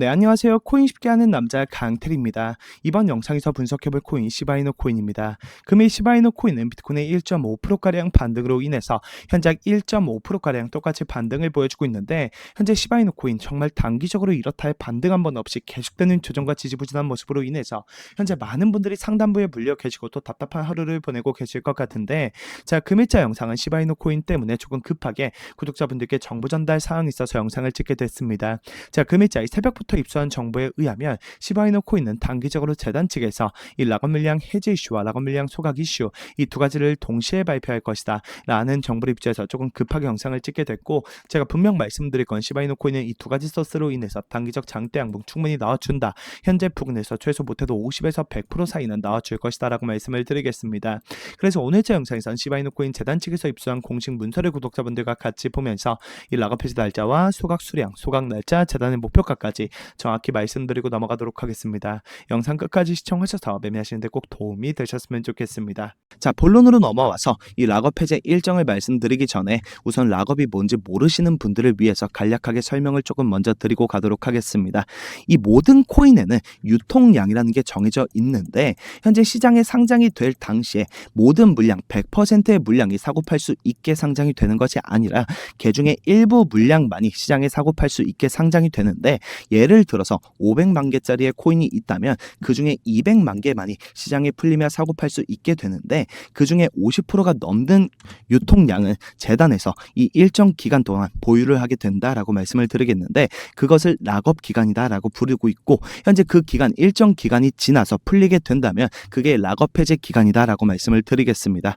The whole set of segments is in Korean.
네, 안녕하세요. 코인 쉽게 하는 남자 강태리입니다. 이번 영상에서 분석해볼 코인 시바이노 코인입니다. 금일 시바이노 코인은 비트코인의 1.5%가량 반등으로 인해서 현재 1.5%가량 똑같이 반등을 보여주고 있는데 현재 시바이노 코인 정말 단기적으로 이렇다 할 반등 한 번 없이 계속되는 조정과 지지부진한 모습으로 인해서 현재 많은 분들이 상단부에 물려 계시고 또 답답한 하루를 보내고 계실 것 같은데 자, 금일자 영상은 시바이노 코인 때문에 조금 급하게 구독자분들께 정보 전달 사항이 있어서 영상을 찍게 됐습니다. 자, 금일자 이 새벽부터 입수한 정보에 의하면 시바이 노 코인은 단기적으로 재단 측에서 이 물량 해제 이슈와 물량 소각 이슈 이 두 가지를 동시에 발표할 것이다 라는 정보를 입수해서 조금 급하게 영상을 찍게 됐고 제가 분명 말씀드릴 건 시바이 노 코인은 이 두 가지 소스로 인해서 단기적 장대 양봉 충분히 나와준다. 현재 부근에서 최소 못해도 50에서 100% 사이는 나와줄 것이다 라고 말씀을 드리겠습니다. 그래서 오늘자 영상에선 시바이 노 코인 재단 측에서 입수한 공식 문서를 구독자분들과 같이 보면서 이 해제 날짜와 소각 수량 소각 날짜 재단의 목표가까지 정확히 말씀드리고 넘어가도록 하겠습니다. 영상 끝까지 시청하셔서 매매하시는데 꼭 도움이 되셨으면 좋겠습니다. 자, 본론으로 넘어와서 이 락업 해제 일정을 말씀드리기 전에 우선 락업이 뭔지 모르시는 분들을 위해서 간략하게 설명을 조금 먼저 드리고 가도록 하겠습니다. 이 모든 코인에는 유통량이라는 게 정해져 있는데 현재 시장에 상장이 될 당시에 모든 물량 100%의 물량이 사고 팔 수 있게 상장이 되는 것이 아니라 개중에 일부 물량만이 시장에 사고 팔 수 있게 상장이 되는데 예를 들어서 500만 개짜리의 코인이 있다면 그 중에 200만 개만이 시장에 풀리며 사고 팔 수 있게 되는데 그 중에 50%가 넘는 유통량은 재단에서 이 일정 기간 동안 보유를 하게 된다라고 말씀을 드리겠는데 그것을 락업 기간이다라고 부르고 있고 현재 그 기간 일정 기간이 지나서 풀리게 된다면 그게 락업 해제 기간이다라고 말씀을 드리겠습니다.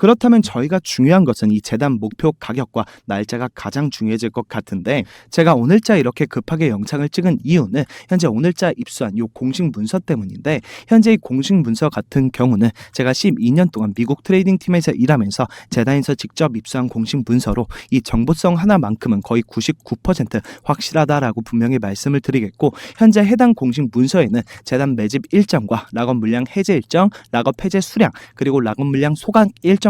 그렇다면 저희가 중요한 것은 이 재단 목표 가격과 날짜가 가장 중요해질 것 같은데 제가 오늘자 이렇게 급하게 영상을 찍은 이유는 현재 오늘자 입수한 이 공식 문서 때문인데 현재 이 공식 문서 같은 경우는 제가 12년 동안 미국 트레이딩 팀에서 일하면서 재단에서 직접 입수한 공식 문서로 이 정보성 하나만큼은 거의 99% 확실하다라고 분명히 말씀을 드리겠고 현재 해당 공식 문서에는 재단 매집 일정과 락업 물량 해제 일정, 락업 해제 수량 그리고 락업 물량 소각 일정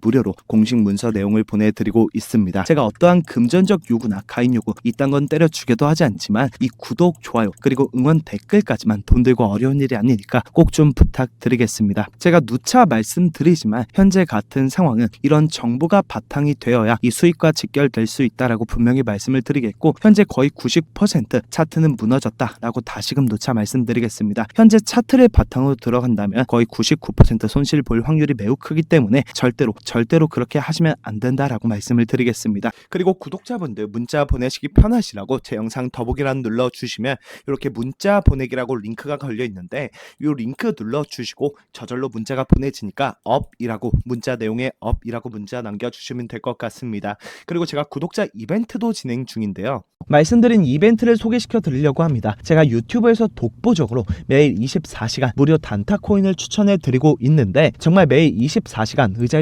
무료로 공식 문서 내용을 보내드리고 있습니다. 제가 어떠한 금전적 요구나 가입 요구 이딴 건 때려주게도 하지 않지만 이 구독, 좋아요 그리고 응원 댓글까지만 돈 들고 어려운 일이 아니니까 꼭 좀 부탁드리겠습니다. 제가 누차 말씀드리지만 현재 같은 상황은 이런 정보가 바탕이 되어야 이 수익과 직결될 수 있다라고 분명히 말씀을 드리겠고 현재 거의 90% 차트는 무너졌다라고 다시금 누차 말씀드리겠습니다. 현재 차트를 바탕으로 들어간다면 거의 99% 손실 볼 확률이 매우 크기 때문에 절 대로 절대로 그렇게 하시면 안 된다라고 말씀을 드리겠습니다. 그리고 구독자분들 문자 보내시기 편하시라고 제 영상 더보기란 눌러 주시면 이렇게 문자 보내기라고 링크가 걸려 있는데 이 링크 눌러 주시고 저절로 문자가 보내지니까 업이라고 문자 내용에 업이라고 문자 남겨 주시면 될 것 같습니다. 그리고 제가 구독자 이벤트도 진행 중인데요. 말씀드린 이벤트를 소개시켜 드리려고 합니다. 제가 유튜브에서 독보적으로 매일 24시간 무료 단타 코인을 추천해 드리고 있는데 정말 매일 24시간 의자에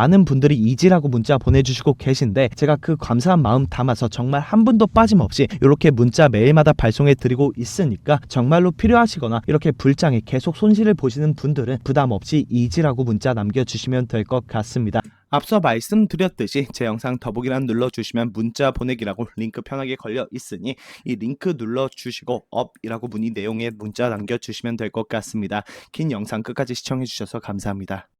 많은 분들이 이지라고 문자 보내주시고 계신데 제가 그 감사한 마음 담아서 정말 한 분도 빠짐없이 이렇게 문자 매일마다 발송해 드리고 있으니까 정말로 필요하시거나 이렇게 불장에 계속 손실을 보시는 분들은 부담 없이 이지라고 문자 남겨주시면 될 것 같습니다. 앞서 말씀드렸듯이 제 영상 더보기란 눌러주시면 문자 보내기라고 링크 편하게 걸려 있으니 이 링크 눌러주시고 업이라고 문의 내용에 문자 남겨주시면 될 것 같습니다. 긴 영상 끝까지 시청해주셔서 감사합니다.